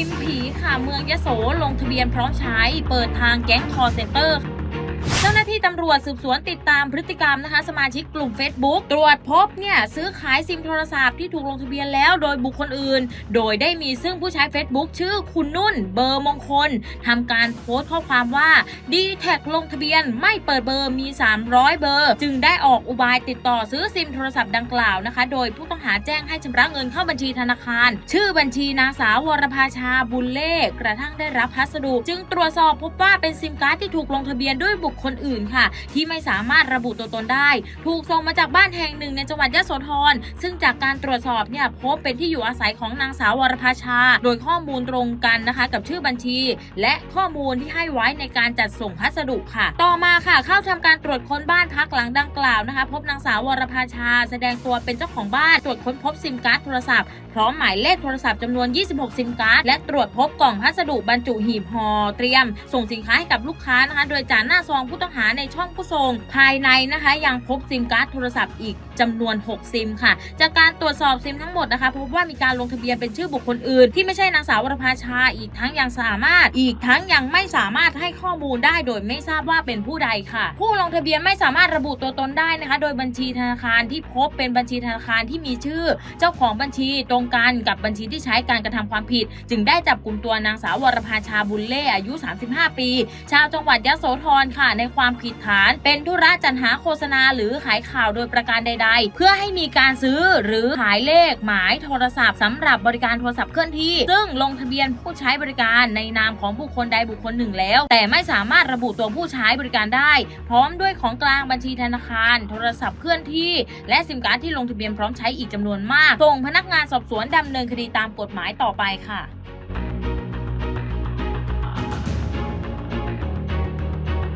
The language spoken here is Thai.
ิมผีค่ะเมืองยะโสลงทะเบียนพร้อมใช้ เปิดทางแก๊งคอร์เซนเตอร์ เจ้าหน้าที่ตำรวจสืบสวนติดตามพฤติกรรมนะคะ สมาชิกกลุ่ม Facebook ตรวจพบเนี่ยซื้อขายซิมโทรศัพท์ที่ถูกลงทะเบียนแล้วโดยบุคคลอื่น โดยได้มีซึ่งผู้ใช้ Facebook ชื่อคุณนุ่น เบอร์มงคลทำการโพสต์ข้อความว่า d t แท็ลงทะเบียนไม่เปิดเบอร์มี 300 เบอร์ จึงได้ออกอุบายติดต่อซื้อซิมโทรศัพท์ดังกล่าวนะคะ โดยผู้ต้องหาแจ้งให้ชำระเงินเข้าบัญชีธนาคาร ชื่อบัญชีนางสาววรภาชาบุญเลขกระทั่งได้รับพัสดุ จึงตรวจสอบพบว่าเป็นซิมการ์ดที่ถูกลงทะเบียนด้วยบุคคลอื่นค่ะ ที่ไม่สามารถระบุตัวตนได้ ถูกส่งมาจากบ้านแห่งหนึ่งในจังหวัดยะโสธรซึ่งจากการตรวจสอบเนี่ยพบเป็นที่อยู่อาศัยของนางสาววรภาชา โดยข้อมูลตรงกันนะคะ กับชื่อบัญชี และข้อมูลที่ให้ไว้ในการจัดส่งพัสดุค่ะ ต่อมาค่ะ เข้าทำการตรวจค้นบ้านพักหลังดังกล่าวนะคะ พบนางสาววรภาชา แสดงตัวเป็นเจ้าของบ้านตรวจค้นพบซิมการ์ดโทรศัพท์พร้อมหมายเลขโทรศัพท์จำนวน 26 ซิมการ์ดและตรวจพบกล่องพัสดุบรรจุหีบห่อเตรียม ส่งสินค้าให้กับลูกค้านะคะ โดยจ่าหน้าซองผู้ต้องหาในช่องผู้ส่ง ภายในนะคะ ยังพบซิมการ์ดโทรศัพท์อีกจำนวน 6 ซิมค่ะ จากการตรวจสอบซิมทั้งหมดนะคะ พบว่ามีการลงทะเบียนเป็นชื่อบุคคลอื่น ที่ไม่ใช่นางสาววรภาชาอีกทั้งยังสามารถ อีกทั้งยังไม่สามารถให้ข้อมูลได้โดยไม่ทราบว่าเป็นผู้ใดค่ะ ผู้ลงทะเบียนไม่สามารถระบุตัวตนได้นะคะ โดยบัญชีธนาคารที่พบเป็นบัญชีธนาคารที่มีชื่อ เจ้าของบัญชีตรงกันกับบัญชีที่ใช้การกระทำความผิด จึงได้จับกลุ่มตัวนางสาววรภาชาบุญเล่อายุ 35 ปี ชาวจังหวัดยะโสธรค่ะในความผิดฐาน เป็นธุระจัดหาโฆษณาหรือขายข่าวโดยประการใด ๆ เพื่อให้มีการซื้อหรือขายเลขหมายโทรศัพท์สำหรับบริการโทรศัพท์เคลื่อนที่ ซึ่งลงทะเบียนผู้ใช้บริการในนามของบุคคลใดบุคคลหนึ่งแล้ว แต่ไม่สามารถระบุตัวผู้ใช้บริการได้ พร้อมด้วยของกลางบัญชีธนาคาร โทรศัพท์เคลื่อนที่ และซิมการ์ดที่ลงทะเบียนพร้อมใช้อีกจำนวนมากส่งพนักงานสอบสวนดำเนินคดีตามกฎหมายต่อไปค่ะ